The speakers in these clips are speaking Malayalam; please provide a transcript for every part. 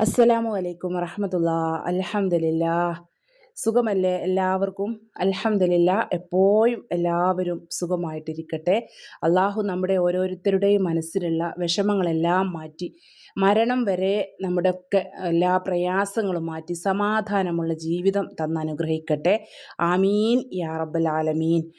അസ്സലാമു അലൈക്കും വറഹമത്തുള്ള. അൽഹംദുലില്ലാ. സുഖമല്ലേ എല്ലാവർക്കും? അലഹമില്ല എപ്പോഴും എല്ലാവരും സുഖമായിട്ടിരിക്കട്ടെ. അള്ളാഹു നമ്മുടെ ഓരോരുത്തരുടെയും മനസ്സിലുള്ള വിഷമങ്ങളെല്ലാം മാറ്റി മരണം വരെ നമ്മുടെ ഒക്കെ എല്ലാ പ്രയാസങ്ങളും മാറ്റി സമാധാനമുള്ള ജീവിതം തന്നനുഗ്രഹിക്കട്ടെ. ആമീൻ യാ റബ്ബൽ ആലമീൻ.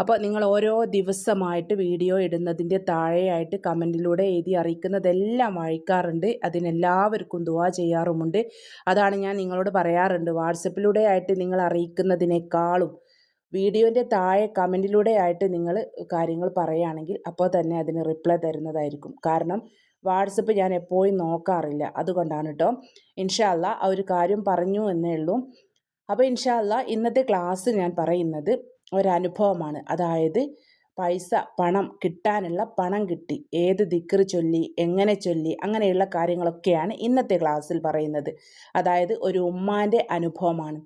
അപ്പോൾ നിങ്ങൾ ഓരോ ദിവസമായിട്ട് വീഡിയോ ഇടുന്നതിന്റെ താഴെയായിട്ട് കമന്റിലൂടെ എഴുതി അറിയിക്കുന്നതെല്ലാം വായിക്കാറുണ്ട്. അതിനെല്ലാവർക്കും ദുവാ ചെയ്യാറുമുണ്ട്. അതാണ് ഞാൻ നിങ്ങളോട് പറയാറുണ്ട്. വാട്സപ്പിലൂടെ ആയിട്ട് നിങ്ങൾ അറിയിക്കുന്നതിനേക്കാളും വീഡിയോന്റെ താഴെ കമന്റിലൂടെ ആയിട്ട് നിങ്ങൾ കാര്യങ്ങൾ പറയുകയാണെങ്കിൽ അപ്പോൾ തന്നെ അതിന് റിപ്ലൈ തരുന്നതായിരിക്കും. കാരണം വാട്സപ്പ് ഞാൻ എപ്പോഴും നോക്കാറില്ല. അതുകൊണ്ടാണ് കേട്ടോ. ഇൻഷാല്ല ആ ഒരു കാര്യം പറഞ്ഞു എന്നേ ഉള്ളൂ. അപ്പോൾ ഇൻഷാല്ല ഇന്നത്തെ ക്ലാസ് ഞാൻ പറയുന്നത് ഒരനുഭവമാണ്. അതായത് പൈസ പണം കിട്ടാനുള്ള പണം കിട്ടി. ഏത് ദിക്റ് ചൊല്ലി എങ്ങനെ ചൊല്ലി അങ്ങനെയുള്ള കാര്യങ്ങളൊക്കെയാണ് ഇന്നത്തെ ക്ലാസ്സിൽ പറയുന്നത്. അതായത് ഒരു ഉമ്മാന്റെ അനുഭവമാണ്.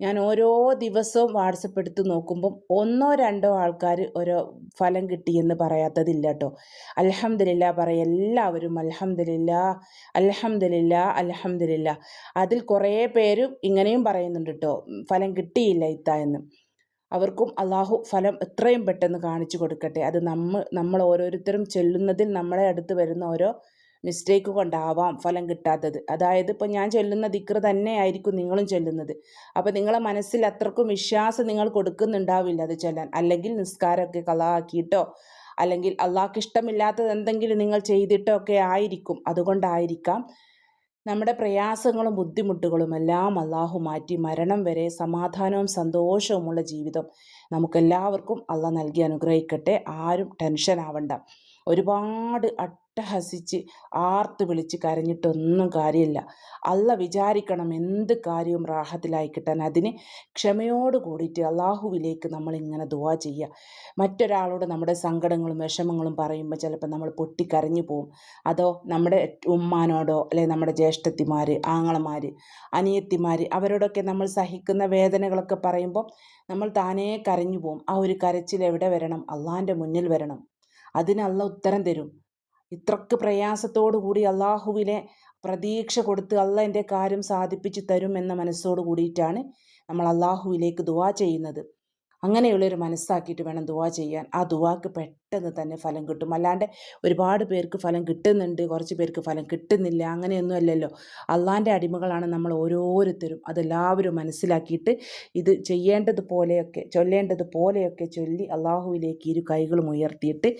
ഞാൻ ഓരോ ദിവസവും വാട്സപ്പ് എടുത്ത് നോക്കുമ്പം ഒന്നോ രണ്ടോ ആൾക്കാർ ഓരോ ഫലം കിട്ടിയെന്ന് പറയാത്തതില്ല കേട്ടോ. അലഹമില്ല പറയും എല്ലാവരും അലഹമില്ല അലഹമില്ല അലഹമില്ല അതിൽ കുറേ പേരും ഇങ്ങനെയും പറയുന്നുണ്ട് കേട്ടോ. ഫലം കിട്ടിയില്ല ഇത്ത എന്ന്. അവർക്കും അള്ളാഹു ഫലം എത്രയും പെട്ടെന്ന് കാണിച്ചു കൊടുക്കട്ടെ. അത് നമ്മൾ നമ്മൾ ഓരോരുത്തരും ചെല്ലുന്നതിൽ നമ്മളെ അടുത്ത് വരുന്ന ഓരോ മിസ്റ്റേക്ക് കൊണ്ടാവാം ഫലം കിട്ടാത്തത്. അതായത് ഇപ്പോൾ ഞാൻ ചൊല്ലുന്ന ദിക്ർ തന്നെയായിരിക്കും നിങ്ങളും ചൊല്ലുന്നത്. അപ്പോൾ നിങ്ങളെ മനസ്സിൽ അത്രക്കും വിശ്വാസം നിങ്ങൾ കൊടുക്കുന്നുണ്ടാവില്ല അത് ചൊല്ലാൻ. അല്ലെങ്കിൽ നിസ്കാരമൊക്കെ കളാക്കിയിട്ടോ അല്ലെങ്കിൽ അള്ളാഹ്ക്ക് ഇഷ്ടമില്ലാത്തത് എന്തെങ്കിലും നിങ്ങൾ ചെയ്തിട്ടോ ഒക്കെ ആയിരിക്കും. അതുകൊണ്ടായിരിക്കാം നമ്മുടെ പ്രയാസങ്ങളും ബുദ്ധിമുട്ടുകളും എല്ലാം അള്ളാഹു മാറ്റി മരണം വരെ സമാധാനവും സന്തോഷവുമുള്ള ജീവിതം നമുക്കെല്ലാവർക്കും അള്ളാഹ് നൽകി അനുഗ്രഹിക്കട്ടെ. ആരും ടെൻഷൻ ആവണ്ട. ഒരുപാട് അട്ടഹസിച്ച് ആർത്ത് വിളിച്ച് കരഞ്ഞിട്ടൊന്നും കാര്യമില്ല. അല്ല വിചാരിക്കണം എന്ത് കാര്യവും റാഹത്തിലായി കിട്ടാൻ. അതിന് ക്ഷമയോട് കൂടിയിട്ട് അള്ളാഹുവിലേക്ക് നമ്മൾ ഇങ്ങനെ ദുവാ ചെയ്യുക മറ്റൊരാളോട് നമ്മുടെ സങ്കടങ്ങളും വിഷമങ്ങളും പറയുമ്പോൾ ചിലപ്പോൾ നമ്മൾ പൊട്ടിക്കരഞ്ഞു പോവും. അതോ നമ്മുടെ ഉമ്മാനോടോ അല്ലെങ്കിൽ നമ്മുടെ ജ്യേഷ്ഠത്തിമാർ ആങ്ങളമാർ അനിയത്തിമാർ അവരോടൊക്കെ നമ്മൾ സഹിക്കുന്ന വേദനകളൊക്കെ പറയുമ്പോൾ നമ്മൾ താനേ കരഞ്ഞു പോവും. ആ ഒരു കരച്ചിൽ എവിടെ വരണം? അള്ളാഹിന്റെ മുന്നിൽ വരണം. അതിനല്ല ഉത്തരം തരും. ഇത്രക്ക് പ്രയാസത്തോടു കൂടി അള്ളാഹുവിനെ പ്രതീക്ഷ കൊടുത്ത് അല്ല എന്റെ കാര്യം സാധിപ്പിച്ച് തരും എന്ന മനസ്സോടു കൂടിയിട്ടാണ് നമ്മൾ അള്ളാഹുവിലേക്ക് ദുവാ ചെയ്യുന്നത്. അങ്ങനെയുള്ളൊരു മനസ്സാക്കിയിട്ട് വേണം ദുവാ ചെയ്യാൻ. ആ ദുവാക്ക് പെട്ടെന്ന് തന്നെ ഫലം കിട്ടും. അല്ലാണ്ട് ഒരുപാട് പേർക്ക് ഫലം കിട്ടുന്നുണ്ട് കുറച്ച് പേർക്ക് ഫലം കിട്ടുന്നില്ല അങ്ങനെയൊന്നും അല്ലല്ലോ. അള്ളാന്റെ അടിമകളാണ് നമ്മൾ ഓരോരുത്തരും. അതെല്ലാവരും മനസ്സിലാക്കിയിട്ട് ഇത് ചെയ്യേണ്ടത് പോലെയൊക്കെ ചൊല്ലേണ്ടത് പോലെയൊക്കെ ചൊല്ലി അള്ളാഹുവിലേക്ക് ഇരു കൈകളും ഉയർത്തിയിട്ട്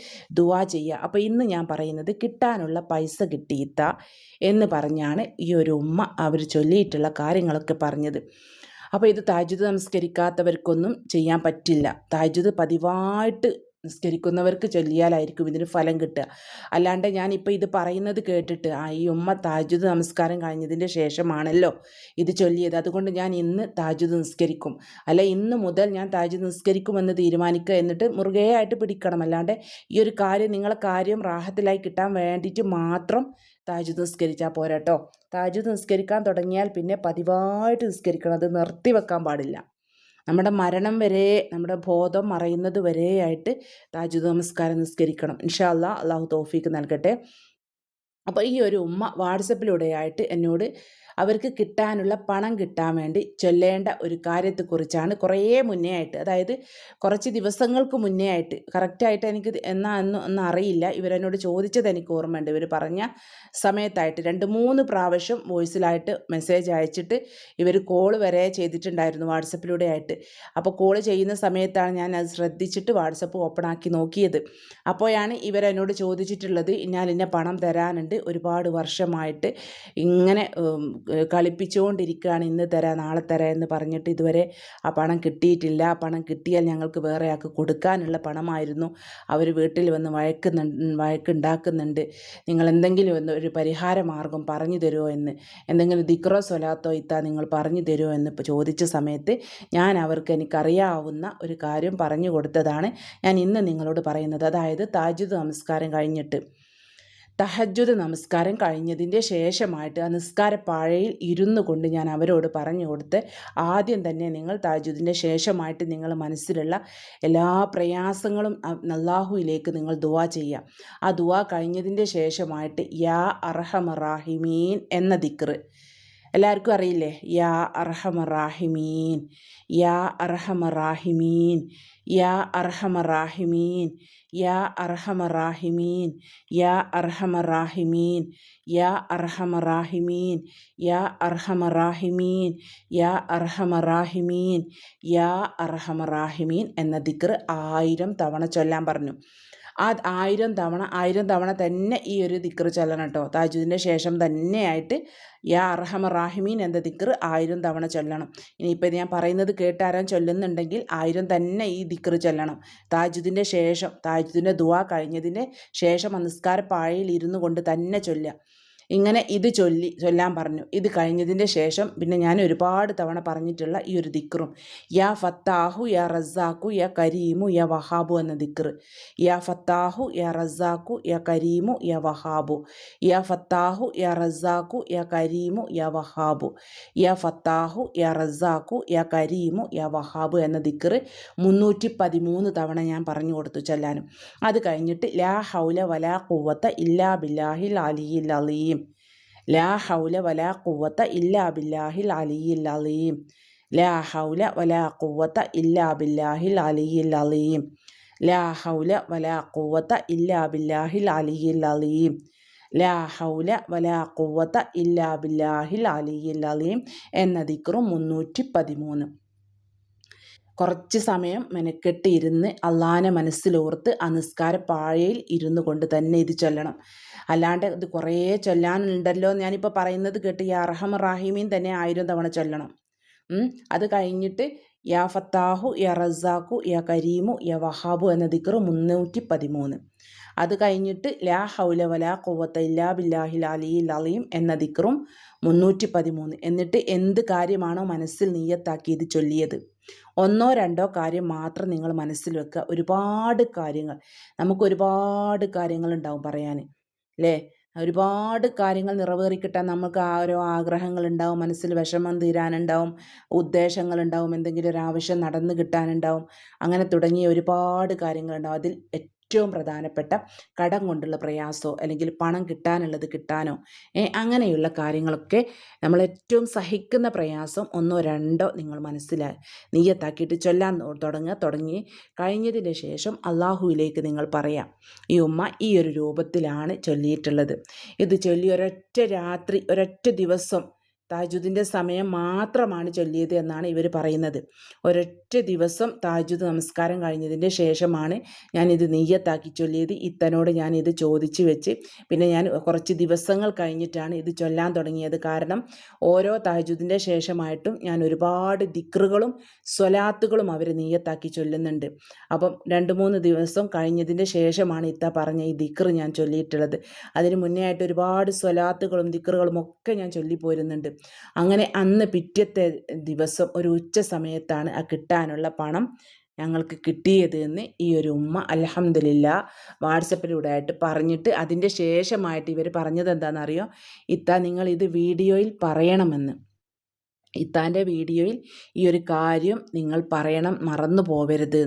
ദുവാ ചെയ്യുക. അപ്പോൾ ഇന്ന് ഞാൻ പറയുന്നത് കിട്ടാനുള്ള പൈസ കിട്ടിയിത്ത എന്ന് പറഞ്ഞാണ് ഈ ഒരു ഉമ്മ അവർ ചൊല്ലിയിട്ടുള്ള കാര്യങ്ങളൊക്കെ പറഞ്ഞത്. അപ്പോൾ ഇത് താജ്ജുദ് നമസ്കരിക്കാത്തവർക്കൊന്നും ചെയ്യാൻ പറ്റില്ല. താജ്ജുദ് പതിവായിട്ട് നിസ്കരിക്കുന്നവർക്ക് ചൊല്ലിയാലായിരിക്കും ഇതിന് ഫലം കിട്ടുക. അല്ലാണ്ട് ഞാനിപ്പോൾ ഇത് പറയുന്നത് കേട്ടിട്ട് ആ ഈ ഉമ്മ താജുദ് നമസ്കാരം കഴിഞ്ഞതിന്റെ ശേഷമാണല്ലോ ഇത് ചൊല്ലിയത്. അതുകൊണ്ട് ഞാൻ ഇന്ന് താജുദ് നിസ്കരിക്കും. അല്ല ഇന്ന് മുതൽ ഞാൻ താജുദ് നിസ്കരിക്കുമെന്ന് തീരുമാനിക്കുക എന്നിട്ട് മുറുകയായിട്ട് പിടിക്കണം. അല്ലാണ്ട് ഈ ഒരു കാര്യം നിങ്ങളെ കാര്യം റാഹത്തിലായി കിട്ടാൻ വേണ്ടിയിട്ട് മാത്രം താജുദ് നിസ്കരിച്ചാൽ പോരാട്ടോ താജുദ് നിസ്കരിക്കാൻ തുടങ്ങിയാൽ പിന്നെ പതിവായിട്ട് നിസ്കരിക്കണം. അത് നിർത്തി വെക്കാൻ പാടില്ല. നമ്മുടെ മരണം വരെ നമ്മുടെ ബോധം മറയുന്നത് വരെയായിട്ട് താജുദ് നമസ്കാരം നിസ്കരിക്കണം. ഇൻഷാ അല്ലാ അള്ളാഹു തോഫീക്ക് നൽകട്ടെ. അപ്പോൾ ഈ ഒരു ഉമ്മ വാട്സപ്പിലൂടെയായിട്ട് എന്നോട് അവർക്ക് കിട്ടാനുള്ള പണം കിട്ടാൻ വേണ്ടി ചൊല്ലേണ്ട ഒരു കാര്യത്തെക്കുറിച്ചാണ് കുറേ മുന്നേ ആയിട്ട് അതായത് കുറച്ച് ദിവസങ്ങൾക്ക് മുന്നേ ആയിട്ട്. കറക്റ്റായിട്ട് എനിക്ക് എന്നാ എന്ന് ഒന്നും അറിയില്ല. ഇവരെന്നോട് ചോദിച്ചത് എനിക്ക് ഓർമ്മയുണ്ട്. ഇവർ പറഞ്ഞ സമയത്തായിട്ട് രണ്ട് മൂന്ന് പ്രാവശ്യം വോയിസിലായിട്ട് മെസ്സേജ് അയച്ചിട്ട് ഇവർ കോൾ വരെ ചെയ്തിട്ടുണ്ടായിരുന്നു വാട്സപ്പിലൂടെ ആയിട്ട്. അപ്പോൾ കോൾ ചെയ്യുന്ന സമയത്താണ് ഞാൻ അത് ശ്രദ്ധിച്ചിട്ട് വാട്സപ്പ് ഓപ്പൺ ആക്കി നോക്കിയത്. അപ്പോഴാണ് ഇവരെന്നോട് ചോദിച്ചിട്ടുള്ളത് ഞാൻ ഇന്ന പണം തരാനുണ്ട്. ഒരുപാട് വർഷമായിട്ട് ഇങ്ങനെ കളിപ്പിച്ചുകൊണ്ടിരിക്കുകയാണ് ഇന്ന് തരാം നാളെ തരാം എന്ന് പറഞ്ഞിട്ട് ഇതുവരെ ആ പണം കിട്ടിയിട്ടില്ല. ആ പണം കിട്ടിയാൽ ഞങ്ങൾക്ക് വേറെ ആൾക്ക് കൊടുക്കാനുള്ള പണമായിരുന്നു. അവർ വീട്ടിൽ വന്ന് വഴക്കുന്നുണ്ട് വഴക്കുണ്ടാക്കുന്നുണ്ട്. നിങ്ങൾ എന്തെങ്കിലും ഒന്ന് ഒരു പരിഹാര മാർഗം പറഞ്ഞു തരുമോ എന്ന്? എന്തെങ്കിലും ദിക്രോ സ്വലാത്തോ ഇത്താ നിങ്ങൾ പറഞ്ഞു തരുമോ എന്ന് ചോദിച്ച സമയത്ത് ഞാൻ അവർക്ക് എനിക്കറിയാവുന്ന ഒരു കാര്യം പറഞ്ഞു കൊടുത്തതാണ് ഞാൻ ഇന്ന് നിങ്ങളോട് പറയുന്നത്. അതായത് താജുദ് നമസ്കാരം കഴിഞ്ഞിട്ട് തഹജ്ജുദ് നമസ്കാരം കഴിഞ്ഞതിന്റെ ശേഷമായിട്ട് ആ നിസ്കാരപ്പാഴയിൽ ഇരുന്നു കൊണ്ട് ഞാൻ അവരോട് പറഞ്ഞു കൊടുത്ത് ആദ്യം തന്നെ നിങ്ങൾ തഹജുദിന്റെ ശേഷമായിട്ട് നിങ്ങൾ മനസ്സിലുള്ള എല്ലാ പ്രയാസങ്ങളും അല്ലാഹുയിലേക്ക് നിങ്ങൾ ദുവാ ചെയ്യാം ആ ദുവാ കഴിഞ്ഞതിന്റെ ശേഷമായിട്ട് യാ അർഹമറാഹിമീൻ എന്ന ദിക്റ് എല്ലാവർക്കും അറിയില്ലേ? യാ അർഹമറാഹിമീൻ യാ അർഹമറാഹിമീൻ യാ അർഹമറാഹിമീൻ യാ അർഹമറാഹിമീൻ യാ അർഹമറാഹിമീൻ യാ അർഹമറാഹിമീൻ യാ അർഹമറാഹിമീൻ യാ അർഹമറാഹിമീൻ യാ അർഹമറാഹിമീൻ എന്ന ദിക്ർ ആയിരം തവണ ചൊല്ലാൻ പറഞ്ഞു. ആ ആയിരം തവണ ആയിരം തവണ തന്നെ ഈ ഒരു ദിക്കർ ചൊല്ലണം കേട്ടോ താജുദിന്റെ ശേഷം തന്നെയായിട്ട് യാ അർഹമ റാഹിമീൻ എന്ന ദിക്കർ ആയിരം തവണ ചൊല്ലണം. ഇനിയിപ്പോൾ ഞാൻ പറയുന്നത് കേട്ടാരാൻ ചൊല്ലുന്നുണ്ടെങ്കിൽ ആയിരം തന്നെ ഈ ദിക്കർ ചൊല്ലണം. താജുദിന്റെ ശേഷം താജുദിന്റെ ദുവാ കഴിഞ്ഞതിന്റെ ശേഷം നിസ്കാര പായയിൽ ഇരുന്നു കൊണ്ട് തന്നെ ചൊല്ലുക. ഇങ്ങനെ ഇത് ചൊല്ലി ചൊല്ലാൻ പറഞ്ഞു. ഇത് കഴിഞ്ഞതിന്റെ ശേഷം പിന്നെ ഞാൻ ഒരുപാട് തവണ പറഞ്ഞിട്ടുള്ള ഈ ഒരു ദിക്റും. യാ ഫത്താഹു യാ റസാഖു യാ കരീമു യാ വഹാബു എന്ന ദിക്ർ യാ ഫത്താഹു യാ റസാഖു യാ കരീമു യാ വഹാബു. യാ ഫത്താഹു യാ റസാഖു യാ കരീമു യാ വഹാബു. യാ ഫത്താഹു യാ റസാഖു യാ കരീമു യാ വഹാബു എന്ന ദിക്ർ മുന്നൂറ്റി പതിമൂന്ന് തവണ ഞാൻ പറഞ്ഞു കൊടുത്തു ചെല്ലാനും. അത് കഴിഞ്ഞിട്ട് ലാ ഹൗല വലാ കുവത്ത ഇല്ലാ ബില്ലാഹിൽ അലിയിൽ അലീം. ലാ ഹൗല വലാ ഖുവത്ത ഇല്ലാ ബില്ലാഹിൽ അലിയിൽ അലീം. ലാ ഹൗല വലാ ഖുവത്ത ഇല്ലാ ബില്ലാഹിൽ അലിയിൽ അലീം. ലാ ഹൗല വലാ ഖുവത്ത ഇല്ലാ ബില്ലാഹിൽ അലിയിൽ അലീം. ലാ ഹൗല വലാ ഖുവത്ത ഇല്ലാ ബില്ലാഹിൽ അലിയിൽ അലീം എന്ന ദിക്റും മുന്നൂറ്റി പതിമൂന്ന്. കുറച്ച് സമയം മെനക്കെട്ട് ഇരുന്ന് അള്ളാനെ മനസ്സിലോർത്ത് ആ നിസ്കാര പാഴയിൽ ഇരുന്നു കൊണ്ട് തന്നെ ഇത് ചൊല്ലണം. അല്ലാണ്ട് ഇത് കുറേ ചൊല്ലാനുണ്ടല്ലോ ഞാനിപ്പോൾ പറയുന്നത് കേട്ട് ഈ അർഹം റാഹിമീൻ തന്നെ ആയിരം തവണ ചൊല്ലണം. അത് കഴിഞ്ഞിട്ട് യാ ഫത്താഹു യാ റസാഖു യാ കരീമു യാ വഹാബു എന്ന ദിക്കർ മുന്നൂറ്റി പതിമൂന്ന് അത് കഴിഞ്ഞിട്ട് ലാ ഹൗല വലാ കുവത്ത ഇല്ലാ ബില്ലാഹിൽ അലിയിൽ അലീം എന്ന ദിക്റും മുന്നൂറ്റി പതിമൂന്ന് എന്നിട്ട് എന്ത് കാര്യമാണോ മനസ്സിൽ നീയത്താക്കി ഇത് ചൊല്ലിയത്. ഒന്നോ രണ്ടോ കാര്യം മാത്രം നിങ്ങൾ മനസ്സിൽ വെക്കുക. ഒരുപാട് കാര്യങ്ങൾ. നമുക്ക് ഒരുപാട് കാര്യങ്ങൾ ഉണ്ടാവും പറയാൻ അല്ലേ? ഒരുപാട് കാര്യങ്ങൾ നിറവേറിക്കിട്ടാൻ നമുക്ക് ഓരോ ആഗ്രഹങ്ങളുണ്ടാവും മനസ്സിൽ വിഷമം തീരാനുണ്ടാവും. ഉദ്ദേശങ്ങളുണ്ടാവും എന്തെങ്കിലും ഒരു ആവശ്യം നടന്നു കിട്ടാനുണ്ടാവും. അങ്ങനെ തുടങ്ങിയ ഒരുപാട് കാര്യങ്ങളുണ്ടാവും അതിൽ ഏറ്റവും പ്രധാനപ്പെട്ട കടം കൊണ്ടുള്ള പ്രയാസമോ അല്ലെങ്കിൽ പണം കിട്ടാനുള്ളത് കിട്ടാനോ അങ്ങനെയുള്ള കാര്യങ്ങളൊക്കെ നമ്മൾ ഏറ്റവും സഹിക്കുന്ന പ്രയാസം ഒന്നോ രണ്ടോ നിങ്ങൾ മനസ്സിലായി നീയത്താക്കിയിട്ട് ചൊല്ലാൻ തുടങ്ങുക. തുടങ്ങി കഴിഞ്ഞതിന് ശേഷം അള്ളാഹുവിലേക്ക് നിങ്ങൾ പറയാം ഈ ഉമ്മ ഈ ഒരു രൂപത്തിലാണ് ചൊല്ലിയിട്ടുള്ളത്. ഇത് ചൊല്ലി ഒരൊറ്റ രാത്രി ഒരൊറ്റ ദിവസം താജുദിന്റെ സമയം മാത്രമാണ് ചൊല്ലിയത് എന്നാണ് ഇവർ പറയുന്നത്. ഒരൊറ്റ ദിവസം താജുദ് നമസ്കാരം കഴിഞ്ഞതിന്റെ ശേഷമാണ് ഞാനിത് നെയ്യത്താക്കി ചൊല്ലിയത്. ഇത്തനോട് ഞാൻ ഇത് ചോദിച്ചു വെച്ച് പിന്നെ ഞാൻ കുറച്ച് ദിവസങ്ങൾ കഴിഞ്ഞിട്ടാണ് ഇത് ചൊല്ലാൻ തുടങ്ങിയത്. കാരണം ഓരോ താജുദിന്റെ ശേഷമായിട്ടും ഞാൻ ഒരുപാട് ദിക്റുകളും സ്വലാത്തുകളും അവർ നെയ്യത്താക്കി ചൊല്ലുന്നുണ്ട്. അപ്പം രണ്ട് മൂന്ന് ദിവസം കഴിഞ്ഞതിന്റെ ശേഷമാണ് ഇത്ത പറഞ്ഞ ഈ ദിക്ർ ഞാൻ ചൊല്ലിയിട്ടുള്ളത്. അതിന് മുന്നേ ആയിട്ട് ഒരുപാട് സ്വലാത്തുകളും ദിക്റുകളും ഒക്കെ ഞാൻ ചൊല്ലിപ്പോരുന്നുണ്ട്. അങ്ങനെ അന്ന് പിറ്റത്തെ ദിവസം ഒരു ഉച്ച സമയത്താണ് ആ കിട്ടാനുള്ള പണം ഞങ്ങൾക്ക് കിട്ടിയത് എന്ന് ഈ ഒരു ഉമ്മ അലഹമില്ല വാട്സപ്പിലൂടെ ആയിട്ട് പറഞ്ഞിട്ട് അതിന്റെ ശേഷമായിട്ട് ഇവർ പറഞ്ഞത് എന്താണെന്നറിയോ? ഇത്ത നിങ്ങൾ ഇത് വീഡിയോയിൽ പറയണമെന്ന്. ഇത്താന്റെ വീഡിയോയിൽ ഈ ഒരു കാര്യം നിങ്ങൾ പറയണം മറന്നു പോവരുത്.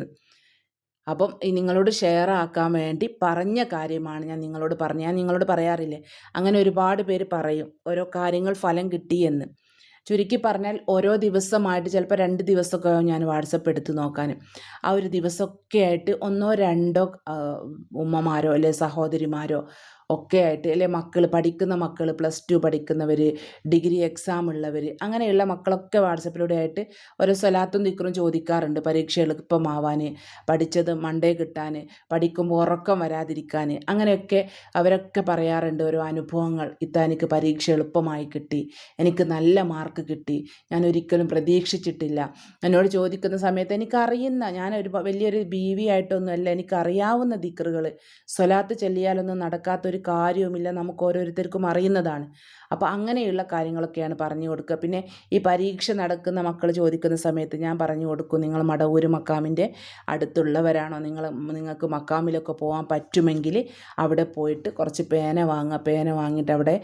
അപ്പം നിങ്ങളോട് ഷെയർ ആക്കാൻ വേണ്ടി പറഞ്ഞ കാര്യമാണ് ഞാൻ നിങ്ങളോട് പറഞ്ഞത് ഞാൻ നിങ്ങളോട് പറയാറില്ലേ? അങ്ങനെ ഒരുപാട് പേര് പറയും ഓരോ കാര്യങ്ങൾ ഫലം കിട്ടിയെന്ന്. ചുരുക്കി പറഞ്ഞാൽ ഓരോ ദിവസമായിട്ട് ചിലപ്പോൾ രണ്ട് ദിവസമൊക്കെ ഞാൻ വാട്സപ്പ് എടുത്ത് നോക്കാൻ ആ ഒരു ദിവസമൊക്കെ ആയിട്ട് ഒന്നോ രണ്ടോ ഉമ്മമാരോ അല്ലെ സഹോദരിമാരോ ഒക്കെ ആയിട്ട് അല്ലെ? മക്കൾ പഠിക്കുന്ന മക്കൾ പ്ലസ് ടു പഠിക്കുന്നവർ ഡിഗ്രി എക്സാം ഉള്ളവർ അങ്ങനെയുള്ള മക്കളൊക്കെ വാട്സപ്പിലൂടെ ആയിട്ട് ഓരോ സ്വലാത്തും നിക്കറും ചോദിക്കാറുണ്ട് പരീക്ഷ എളുപ്പമാവാൻ പഠിച്ചത് മണ്ടേ കിട്ടാൻ പഠിക്കുമ്പോൾ ഉറക്കം വരാതിരിക്കാൻ അങ്ങനെയൊക്കെ അവരൊക്കെ പറയാറുണ്ട് ഓരോ അനുഭവങ്ങൾ. ഇത്താനിക്ക് പരീക്ഷ എളുപ്പമായി കിട്ടി എനിക്ക് നല്ല മാർക്ക് കിട്ടി ഞാൻ ഒരിക്കലും പ്രതീക്ഷിച്ചിട്ടില്ല. എന്നോട് ചോദിക്കുന്ന സമയത്ത് എനിക്കറിയുന്ന ഞാൻ ഒരു വലിയൊരു ബി വി ആയിട്ടൊന്നുമല്ല എനിക്കറിയാവുന്ന ദിക്കറുകൾ സ്വലാത്ത് ചെല്ലിയാലൊന്നും നടക്കാത്തൊരു കാര്യവുമില്ല നമുക്ക് ഓരോരുത്തർക്കും അറിയുന്നതാണ്. അപ്പോൾ അങ്ങനെയുള്ള കാര്യങ്ങളൊക്കെയാണ് പറഞ്ഞു കൊടുക്കുക. പിന്നെ ഈ പരീക്ഷ നടക്കുന്ന മക്കൾ ചോദിക്കുന്ന സമയത്ത് ഞാൻ പറഞ്ഞു കൊടുക്കും നിങ്ങൾ മടവൂര് മക്കാമിന്റെ അടുത്തുള്ളവരാണോ? നിങ്ങൾ നിങ്ങൾക്ക് മക്കാമിലൊക്കെ പോകാൻ പറ്റുമെങ്കിൽ അവിടെ പോയിട്ട് കുറച്ച് പേന വാങ്ങുക. പേന വാങ്ങിയിട്ട് അവിടെ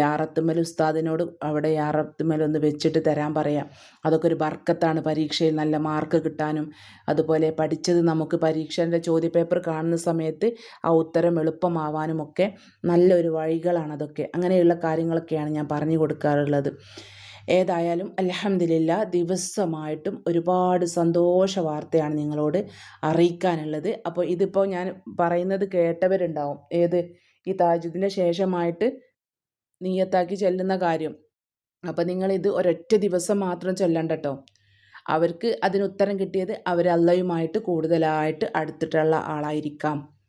യാറത്തുമ്മൽ ഉസ്താദിനോട് അവിടെ യാറത്തുമ്മൽ ഒന്ന് വെച്ചിട്ട് തരാൻ പറയാം. അതൊക്കെ ഒരു ബർക്കത്താണ് പരീക്ഷയിൽ നല്ല മാർക്ക് കിട്ടാനും. അതുപോലെ പഠിച്ചത് നമുക്ക് പരീക്ഷേന്റെ ചോദ്യപേപ്പർ കാണുന്ന സമയത്ത് ആ ഉത്തരം എളുപ്പമാവാനും ഒക്കെ നല്ലൊരു വഴികളാണ് അതൊക്കെ. അങ്ങനെയുള്ള കാര്യങ്ങളൊക്കെയാണ് ഞാൻ പറഞ്ഞു കൊടുക്കാറുള്ളത്. ഏതായാലും അലഹമില്ല ദിവസമായിട്ടും ഒരുപാട് സന്തോഷ വാർത്തയാണ് നിങ്ങളോട് അറിയിക്കാനുള്ളത്. അപ്പോൾ ഇതിപ്പോൾ ഞാൻ പറയുന്നത് കേട്ടവരുണ്ടാവും. ഏത്? ഈ താജുദിന്റെ ശേഷമായിട്ട് നീയത്താക്കി ചെല്ലുന്ന കാര്യം. അപ്പോൾ നിങ്ങളിത് ഒരൊറ്റ ദിവസം മാത്രം ചൊല്ലണ്ട കേട്ടോ അവർക്ക് അതിന് ഉത്തരം കിട്ടിയത് അവർ കൂടുതലായിട്ട് അടുത്തിട്ടുള്ള ആളായിരിക്കാം.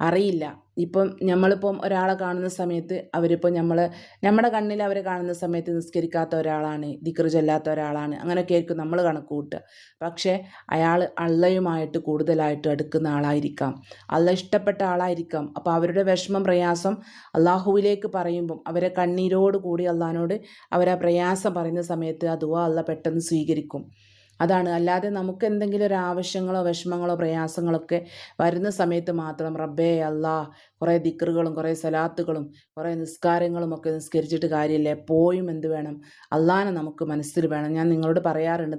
അറിയില്ല. ഇപ്പം നമ്മളിപ്പം ഒരാളെ കാണുന്ന സമയത്ത് അവരിപ്പോൾ നമ്മൾ നമ്മുടെ കണ്ണിൽ അവരെ കാണുന്ന സമയത്ത് നിസ്കരിക്കാത്ത ഒരാളാണ് ദിക്ർ ചെല്ലാത്ത ഒരാളാണ് അങ്ങനെയൊക്കെ ആയിരിക്കും നമ്മൾ കണക്ക് കൂട്ടുക. പക്ഷേ അയാൾ അള്ളയുമായിട്ട് കൂടുതലായിട്ട് അടുക്കുന്ന ആളായിരിക്കാം. അള്ള ഇഷ്ടപ്പെട്ട ആളായിരിക്കാം. അപ്പോൾ അവരുടെ വിഷമം പ്രയാസം അള്ളാഹുവിലേക്ക് പറയുമ്പം അവരെ കണ്ണീരോട് കൂടി അള്ളഹാനോട് അവരാ പ്രയാസം പറയുന്ന സമയത്ത് അതുവാ അള്ള പെട്ടെന്ന് സ്വീകരിക്കും. അതാണ്. അല്ലാതെ നമുക്ക് എന്തെങ്കിലും ഒരു ആവശ്യങ്ങളോ വിഷമങ്ങളോ പ്രയാസങ്ങളൊക്കെ വരുന്ന സമയത്ത് മാത്രം റബ്ബേ അല്ലാ കുറേ ദിക്റുകളും കുറേ സലാത്തുകളും കുറേ നിസ്കാരങ്ങളും ഒക്കെ നിസ്കരിച്ചിട്ട് കാര്യമില്ല. എപ്പോഴും എന്ത് വേണം? അള്ളാനെ നമുക്ക് മനസ്സിൽ വേണം. ഞാൻ നിങ്ങളോട് പറയാറുണ്ട്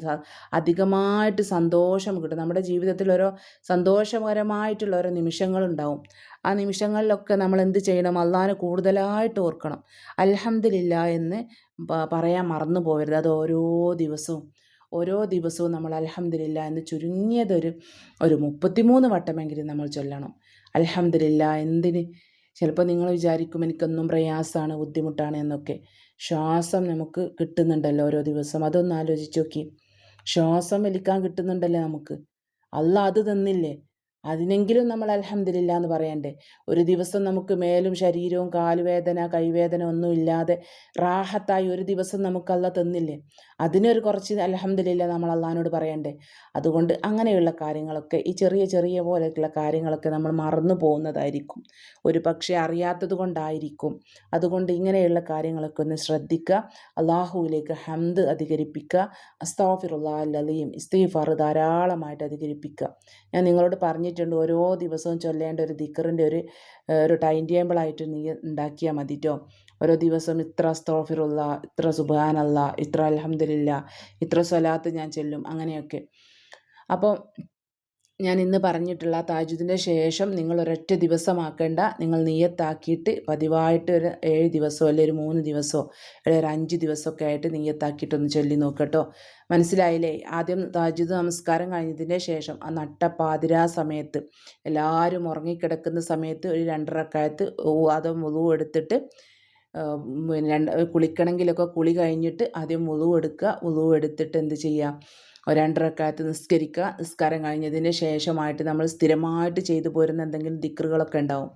അധികമായിട്ട് സന്തോഷം കിട്ടും. നമ്മുടെ ജീവിതത്തിൽ ഓരോ സന്തോഷകരമായിട്ടുള്ള ഓരോ നിമിഷങ്ങളുണ്ടാവും. ആ നിമിഷങ്ങളിലൊക്കെ നമ്മൾ എന്ത് ചെയ്യണം? അള്ളാനെ കൂടുതലായിട്ട് ഓർക്കണം. അലഹമില്ല എന്ന് പറയാൻ മറന്നു പോകരുത് അത് ഓരോ ദിവസവും ഓരോ ദിവസവും നമ്മൾ അലഹമ്മദില്ല എന്ന് ചുരുങ്ങിയതൊരു ഒരു മുപ്പത്തിമൂന്ന് വട്ടമെങ്കിലും നമ്മൾ ചൊല്ലണം. അലഹമ്മദില്ല എന്തിന്? ചിലപ്പോൾ നിങ്ങൾ വിചാരിക്കും എനിക്കൊന്നും പ്രയാസമാണ് ബുദ്ധിമുട്ടാണ് എന്നൊക്കെ. ശ്വാസം നമുക്ക് കിട്ടുന്നുണ്ടല്ലോ ഓരോ ദിവസം. അതൊന്ന് ആലോചിച്ച് നോക്കി. ശ്വാസം വലിക്കാൻ കിട്ടുന്നുണ്ടല്ലേ നമുക്ക്. അല്ല അത് തന്നില്ലേ? അതിനെങ്കിലും നമ്മൾ അലഹമ്മദില്ല എന്ന് പറയണ്ടേ? ഒരു ദിവസം നമുക്ക് മേലും ശരീരവും കാലുവേദന കൈവേദന ഒന്നും ഇല്ലാതെ റാഹത്തായി ഒരു ദിവസം നമുക്കല്ല തന്നില്ലേ? അതിനൊരു കുറച്ച് അലഹമ്മദില്ല നമ്മൾ അള്ളഹാനോട് പറയണ്ടേ. അതുകൊണ്ട് അങ്ങനെയുള്ള കാര്യങ്ങളൊക്കെ ഈ ചെറിയ ചെറിയ പോലെയുള്ള കാര്യങ്ങളൊക്കെ നമ്മൾ മറന്നു പോകുന്നതായിരിക്കും. ഒരു പക്ഷേ അറിയാത്തത് കൊണ്ടായിരിക്കും. അതുകൊണ്ട് ഇങ്ങനെയുള്ള കാര്യങ്ങളൊക്കെ ഒന്ന് ശ്രദ്ധിക്കുക. അള്ളാഹുവിലേക്ക് ഹംദ് അധികരിപ്പിക്കുക. അസ്താഫിറുല്ലാ അലീം ഇസ്തീഫാർ ധാരാളമായിട്ട് അധികരിപ്പിക്കുക. ഞാൻ നിങ്ങളോട് പറഞ്ഞിട്ടുണ്ട് ഓരോ ദിവസവും ചൊല്ലേണ്ട ഒരു ദിക്കറിന്റെ ഒരു ഒരു ടൈം ടേബിളായിട്ട് നീ ഉണ്ടാക്കിയാൽ മതിട്ടോ. ഓരോ ദിവസം ഇത്ര സ്തോഫിറുള്ള ഇത്ര സുബാനല്ല ഇത്ര അലഹമ്മദില്ല ഇത്ര സ്വലാത്ത് ഞാൻ ചെല്ലും അങ്ങനെയൊക്കെ. അപ്പോൾ ഞാൻ ഇന്ന് പറഞ്ഞിട്ടുള്ള താജുദിന്റെ ശേഷം നിങ്ങൾ ഒരൊറ്റ ദിവസമാക്കേണ്ട. നിങ്ങൾ നീയത്താക്കിയിട്ട് പതിവായിട്ട് ഒരു ഏഴ് ദിവസമോ അല്ലെങ്കിൽ ഒരു മൂന്ന് ദിവസമോ അല്ലെങ്കിൽ ഒരു അഞ്ച് ദിവസമൊക്കെ ആയിട്ട് നീയത്താക്കിയിട്ടൊന്ന് ചൊല്ലി നോക്കട്ടോ. മനസ്സിലായില്ലേ? ആദ്യം താജുദ് നമസ്കാരം കഴിഞ്ഞതിന്റെ ശേഷം ആ നട്ട പാതിരാ സമയത്ത് എല്ലാവരും ഉറങ്ങിക്കിടക്കുന്ന സമയത്ത് ഒരു രണ്ടരക്കാലത്ത് അതോ മുളവ് എടുത്തിട്ട് പിന്നെ രണ്ട് കുളിക്കണമെങ്കിലൊക്കെ കുളി കഴിഞ്ഞിട്ട് ആദ്യം മുളവ് എടുക്കുക. മുളവ് എടുത്തിട്ട് എന്ത് ചെയ്യുക? രണ്ട് റക്കാത്ത് നിസ്കരിക്കുക. നിസ്കാരം കഴിഞ്ഞതിന് ശേഷമായിട്ട് നമ്മൾ സ്ഥിരമായിട്ട് ചെയ്തു പോരുന്ന എന്തെങ്കിലും ദിക്റുകളൊക്കെ ഉണ്ടാവും.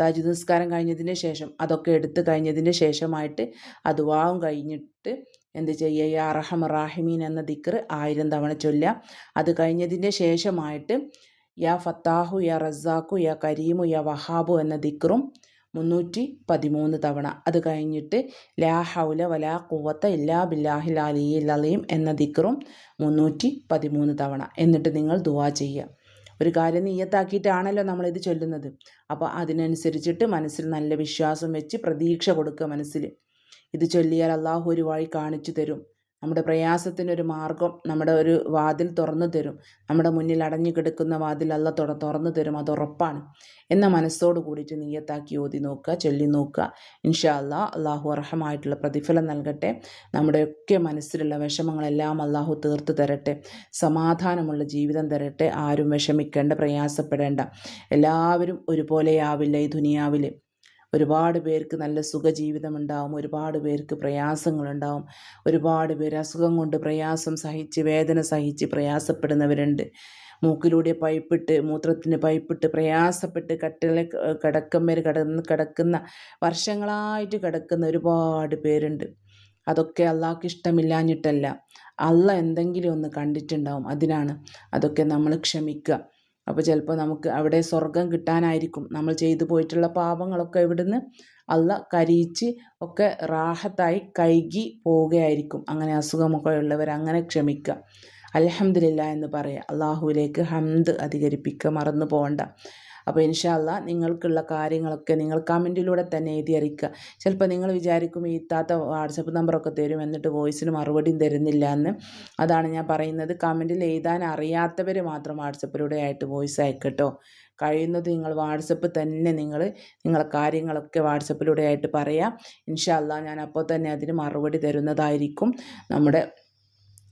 താജ് നിസ്കാരം കഴിഞ്ഞതിന് ശേഷം അതൊക്കെ എടുത്ത് കഴിഞ്ഞതിന് ശേഷമായിട്ട് അതുവാവും കഴിഞ്ഞിട്ട് എന്ത് ചെയ്യുക? യാ റഹം റാഹിമീൻ എന്ന ദിക്ർ ആയിരം തവണ ചൊല്ലുക. അത് കഴിഞ്ഞതിന് ശേഷമായിട്ട് യാ ഫത്താഹു യാ റസാഖു യാ കരീമു യാ വഹാബു എന്ന ദിക്റും മുന്നൂറ്റി പതിമൂന്ന് തവണ. അത് കഴിഞ്ഞിട്ട് ലാ ഹൗല വലാ കുവത്ത ഇല്ലാ ബില്ലാഹിൽ അലിയിൽ അലീം എന്ന ദിക്റും മുന്നൂറ്റി പതിമൂന്ന് തവണ. എന്നിട്ട് നിങ്ങൾ ദുവാ ചെയ്യുക. ഒരു കാര്യം നീയത്താക്കിയിട്ടാണല്ലോ നമ്മളിത് ചൊല്ലുന്നത്. അപ്പോൾ അതിനനുസരിച്ചിട്ട് മനസ്സിൽ നല്ല വിശ്വാസം വെച്ച് പ്രതീക്ഷ കൊടുക്കുക മനസ്സിൽ. ഇത് ചൊല്ലിയാൽ അള്ളാഹു ഒരു വഴി കാണിച്ചു തരും. നമ്മുടെ പ്രയാസത്തിനൊരു മാർഗം നമ്മുടെ ഒരു വാതിൽ തുറന്നു തരും. നമ്മുടെ മുന്നിൽ അടഞ്ഞു കിടക്കുന്ന വാതിൽ അല്ല തുറ തുറന്നു തരും. അത് ഉറപ്പാണ്. എന്ന മനസ്സോട് കൂടിയിട്ട് നീയത്താക്കി ഓതി നോക്കുക ചൊല്ലി നോക്കുക. ഇൻഷാ അല്ലാ അള്ളാഹു അർഹമായിട്ടുള്ള പ്രതിഫലം നൽകട്ടെ. നമ്മുടെയൊക്കെ മനസ്സിലുള്ള വിഷമങ്ങളെല്ലാം അള്ളാഹു തീർത്ത് തരട്ടെ. സമാധാനമുള്ള ജീവിതം തരട്ടെ. ആരും വിഷമിക്കേണ്ട പ്രയാസപ്പെടേണ്ട. എല്ലാവരും ഒരുപോലെയാവില്ല ഈ ദുനിയാവിൽ ഒരുപാട് പേർക്ക് നല്ല സുഖജീവിതം ഉണ്ടാവും ഒരുപാട് പേർക്ക് പ്രയാസങ്ങളുണ്ടാവും ഒരുപാട് പേർ അസുഖം കൊണ്ട് പ്രയാസം സഹിച്ച് വേദന സഹിച്ച് പ്രയാസപ്പെടുന്നവരുണ്ട്. മൂക്കിലൂടെ പൈപ്പിട്ട് മൂത്രത്തിന് പൈപ്പിട്ട് പ്രയാസപ്പെട്ട് കട്ടിലെ കിടക്കമ്മേൽ കിടന്ന് കിടക്കുന്ന വർഷങ്ങളായിട്ട് കിടക്കുന്ന ഒരുപാട് പേരുണ്ട്. അതൊക്കെ അള്ളാഹ്ക്ക് ഇഷ്ടമില്ലാഞ്ഞിട്ടല്ല. അള്ള എന്തെങ്കിലും ഒന്ന് കണ്ടിട്ടുണ്ടാവും അതിനാണ് അതൊക്കെ നമ്മൾ ക്ഷമിക്കുക അപ്പോൾ ചിലപ്പോൾ നമുക്ക് അവിടെ സ്വർഗം കിട്ടാനായിരിക്കും. നമ്മൾ ചെയ്തു പോയിട്ടുള്ള പാപങ്ങളൊക്കെ ഇവിടുന്ന് അല്ല കരിയിച്ച് ഒക്കെ റാഹത്തായി കൈകി പോവുകയായിരിക്കും. അങ്ങനെ അസുഖമൊക്കെ ഉള്ളവർ അങ്ങനെ ക്ഷമിക്കുക അലഹമില്ല എന്ന് പറയുക അള്ളാഹുവിലേക്ക് ഹംദ് അധികരിപ്പിക്കുക മറന്നു പോകണ്ട അപ്പോൾ ഇൻഷാല്ല നിങ്ങൾക്കുള്ള കാര്യങ്ങളൊക്കെ നിങ്ങൾ കമന്റിലൂടെ തന്നെ എഴുതി അറിയിക്കുക. ചിലപ്പോൾ നിങ്ങൾ വിചാരിക്കും ഈ താത്ത വാട്സപ്പ് നമ്പറൊക്കെ തരും എന്നിട്ട് വോയിസിന് മറുപടിയും തരുന്നില്ല എന്ന്. അതാണ് ഞാൻ പറയുന്നത്. കമന്റിൽ എഴുതാൻ അറിയാത്തവർ മാത്രം വാട്സപ്പിലൂടെ ആയിട്ട് വോയിസ് അയക്കട്ടോ കഴിയുന്നത് നിങ്ങൾ വാട്സപ്പ് തന്നെ നിങ്ങൾ നിങ്ങളെ കാര്യങ്ങളൊക്കെ വാട്സപ്പിലൂടെ ആയിട്ട് പറയാം. ഇൻഷാല്ല ഞാൻ അപ്പോൾ തന്നെ അതിന് മറുപടി തരുന്നതായിരിക്കും നമ്മുടെ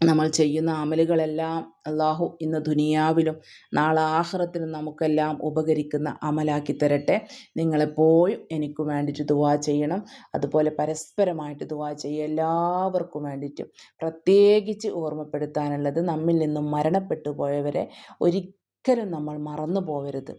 നമ്മൾ ചെയ്യുന്ന അമലുകളെല്ലാം അള്ളാഹു ഇന്ന് ദുനിയാവിലും നാളെ ആഹ്റത്തിലും നമുക്കെല്ലാം ഉപകരിക്കുന്ന അമലാക്കി തരട്ടെ. നിങ്ങളെപ്പോഴും എനിക്ക് വേണ്ടിയിട്ട് ദുവാ ചെയ്യണം. അതുപോലെ പരസ്പരമായിട്ട് ദുവാ ചെയ്യുക എല്ലാവർക്കും വേണ്ടിയിട്ടും. പ്രത്യേകിച്ച് ഓർമ്മപ്പെടുത്താനുള്ളത് നമ്മിൽ നിന്നും മരണപ്പെട്ടു പോയവരെ ഒരിക്കലും നമ്മൾ മറന്നു പോകരുത്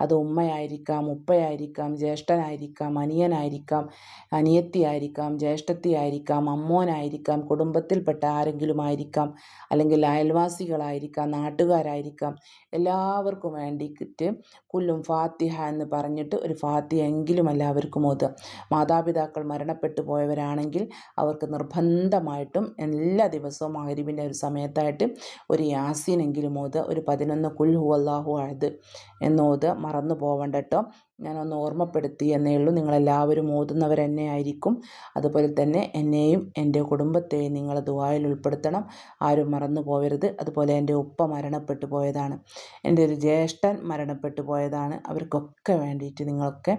അത് ഉമ്മയായിരിക്കാം ഉപ്പയായിരിക്കാം ജ്യേഷ്ഠനായിരിക്കാം അനിയനായിരിക്കാം അനിയത്തിയായിരിക്കാം ജ്യേഷ്ഠത്തിയായിരിക്കാം അമ്മോനായിരിക്കാം കുടുംബത്തിൽപ്പെട്ട ആരെങ്കിലും ആയിരിക്കാം അല്ലെങ്കിൽ അയൽവാസികളായിരിക്കാം നാട്ടുകാരായിരിക്കാം. എല്ലാവർക്കും വേണ്ടിയിട്ട് കുല്ലും ഫാത്തിഹ എന്ന് പറഞ്ഞിട്ട് ഒരു ഫാത്തിഹ എങ്കിലും എല്ലാവർക്കും ഓതുക മാതാപിതാക്കൾ മരണപ്പെട്ടു പോയവരാണെങ്കിൽ അവർക്ക് നിർബന്ധമായിട്ടും എല്ലാ ദിവസവും അരിവിന്റെ ഒരു സമയത്തായിട്ട് ഒരു യാസീനെങ്കിലും ഓതുക ഒരു പതിനൊന്ന് കുൽ ഹു അള്ളാഹു അഹദ് എന്നോതുക മറന്നു പോവണ്ട കേട്ടോ ഞാനൊന്ന് ഓർമ്മപ്പെടുത്തി എന്നേ ഉള്ളൂ. നിങ്ങളെല്ലാവരും ഓതുന്നവർ തന്നെ ആയിരിക്കും അതുപോലെ തന്നെ എന്നെയും എന്റെ കുടുംബത്തെയും നിങ്ങൾ ദുബായിൽ ഉൾപ്പെടുത്തണം. ആരും മറന്നു പോകരുത് അതുപോലെ എന്റെ ഉപ്പ മരണപ്പെട്ടു പോയതാണ്. എന്റെ ഒരു ജ്യേഷ്ഠൻ മരണപ്പെട്ടു പോയതാണ്. അവർക്കൊക്കെ വേണ്ടിയിട്ട് നിങ്ങളൊക്കെ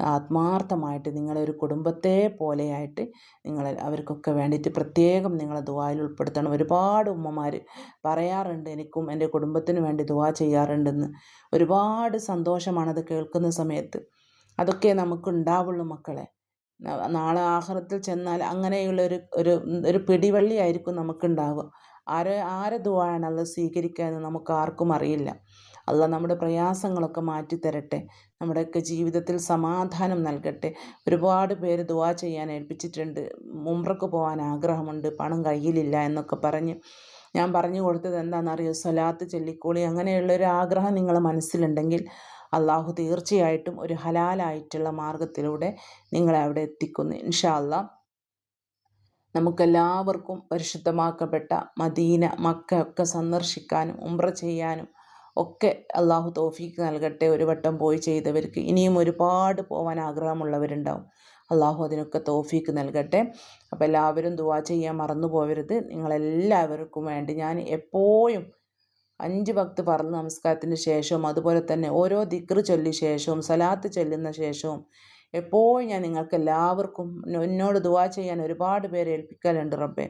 ആത്മാർത്ഥമായിട്ട് നിങ്ങളെ ഒരു കുടുംബത്തെ പോലെയായിട്ട് നിങ്ങൾ അവർക്കൊക്കെ വേണ്ടിയിട്ട് പ്രത്യേകം നിങ്ങളെ ദുവായിൽ ഉൾപ്പെടുത്തണം. ഒരുപാട് ഉമ്മമാർ പറയാറുണ്ട് എനിക്കും എന്റെ കുടുംബത്തിന് വേണ്ടി ദുവാ ചെയ്യാറുണ്ടെന്ന്. ഒരുപാട് സന്തോഷമാണത് കേൾക്കുന്ന സമയത്ത്. അതൊക്കെ നമുക്ക് ഉണ്ടാവുള്ളൂ മക്കളെ നാളെ ആഹാരത്തിൽ ചെന്നാൽ അങ്ങനെയുള്ളൊരു ഒരു ഒരു പിടിവള്ളി ആയിരിക്കും നമുക്കുണ്ടാവുക. ആരെ ആരെ ദുവാണ് അത് സ്വീകരിക്കുക എന്ന് നമുക്ക് ആർക്കും അറിയില്ല. അല്ല നമ്മുടെ പ്രയാസങ്ങളൊക്കെ മാറ്റിത്തരട്ടെ. നമ്മുടെയൊക്കെ ജീവിതത്തിൽ സമാധാനം നൽകട്ടെ. ഒരുപാട് പേര് ദുവാ ചെയ്യാൻ ഏൽപ്പിച്ചിട്ടുണ്ട്. മുമ്പ്രക്ക് പോകാൻ ആഗ്രഹമുണ്ട്. പണം കയ്യിലില്ല എന്നൊക്കെ പറഞ്ഞ് ഞാൻ പറഞ്ഞു കൊടുത്തത് എന്താണെന്നറിയോ? സ്വലാത്ത് ചൊല്ലിക്കോളി. അങ്ങനെയുള്ള ഒരു ആഗ്രഹം നിങ്ങളെ മനസ്സിലുണ്ടെങ്കിൽ അള്ളാഹു തീർച്ചയായിട്ടും ഒരു ഹലാലായിട്ടുള്ള മാർഗത്തിലൂടെ നിങ്ങളെ അവിടെ എത്തിക്കുന്നു. ഇൻഷാല്ല നമുക്കെല്ലാവർക്കും പരിശുദ്ധമാക്കപ്പെട്ട മദീന മക്ക ഒക്കെ സന്ദർശിക്കാനും ഉംറ ചെയ്യാനും ഒക്കെ അള്ളാഹു തോഫീക്ക് നൽകട്ടെ. ഒരു വട്ടം പോയി ചെയ്തവർക്ക് ഇനിയും ഒരുപാട് പോകാൻ ആഗ്രഹമുള്ളവരുണ്ടാവും. അള്ളാഹു അതിനൊക്കെ തോഫീക്ക് നൽകട്ടെ. അപ്പോൾ എല്ലാവരും ദുവാ ചെയ്യാൻ മറന്നു പോകരുത് നിങ്ങളെല്ലാവർക്കും വേണ്ടി ഞാൻ എപ്പോഴും അഞ്ച് ഭക്ത് പറഞ്ഞ നമസ്കാരത്തിന് ശേഷവും അതുപോലെ തന്നെ ഓരോ ദിക്റ് ചൊല്ലി ശേഷവും സലാത്ത് ചൊല്ലുന്ന ശേഷവും എപ്പോഴും ഞാൻ നിങ്ങൾക്ക് എല്ലാവർക്കും എന്നോട് ദുവാ ചെയ്യാൻ ഒരുപാട് പേരെ ഏൽപ്പിക്കലുണ്ട് റബ്ബേ.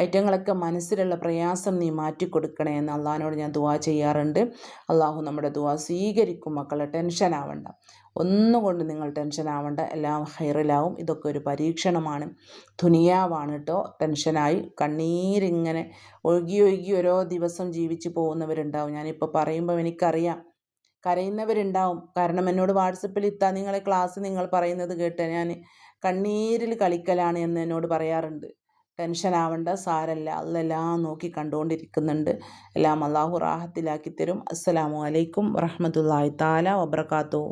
ഐറ്റങ്ങളൊക്കെ മനസ്സിലുള്ള പ്രയാസം നീ മാറ്റിക്കൊടുക്കണേ എന്ന് അള്ളാഹിനോട് ഞാൻ ദുവാ ചെയ്യാറുണ്ട്. അള്ളാഹു നമ്മുടെ ദുവാ സ്വീകരിക്കും മക്കളെ. ടെൻഷൻ ആവണ്ട. ഒന്നുകൊണ്ട് നിങ്ങൾ ടെൻഷൻ ആവണ്ട. എല്ലാം ഹൈറിലാവും ഇതൊക്കെ ഒരു പരീക്ഷണമാണ്. ദുനിയാവാണ് കേട്ടോ ടെൻഷനായി കണ്ണീരിങ്ങനെ ഒഴുകി ഒഴുകി ഓരോ ദിവസം ജീവിച്ച് പോകുന്നവരുണ്ടാവും. ഞാനിപ്പോൾ പറയുമ്പോൾ എനിക്കറിയാം. കരയുന്നവരുണ്ടാവും. കാരണം എന്നോട് വാട്സപ്പിൽ ഇത്താ നിങ്ങളെ ക്ലാസ് നിങ്ങൾ പറയുന്നത് കേട്ട് ഞാൻ കണ്ണീരിൽ കളിക്കലാണ് എന്ന് എന്നോട് പറയാറുണ്ട്. ടെൻഷൻ ആവണ്ട സാരല്ല. അതെല്ലാം നോക്കി കണ്ടുകൊണ്ടിരിക്കുന്നുണ്ട് എല്ലാം അള്ളാഹു റാഹത്തിലാക്കി തരും. അസ്സലാമു അലൈക്കും വറഹമത്തല്ലാഹി താല വബർക്കാത്തു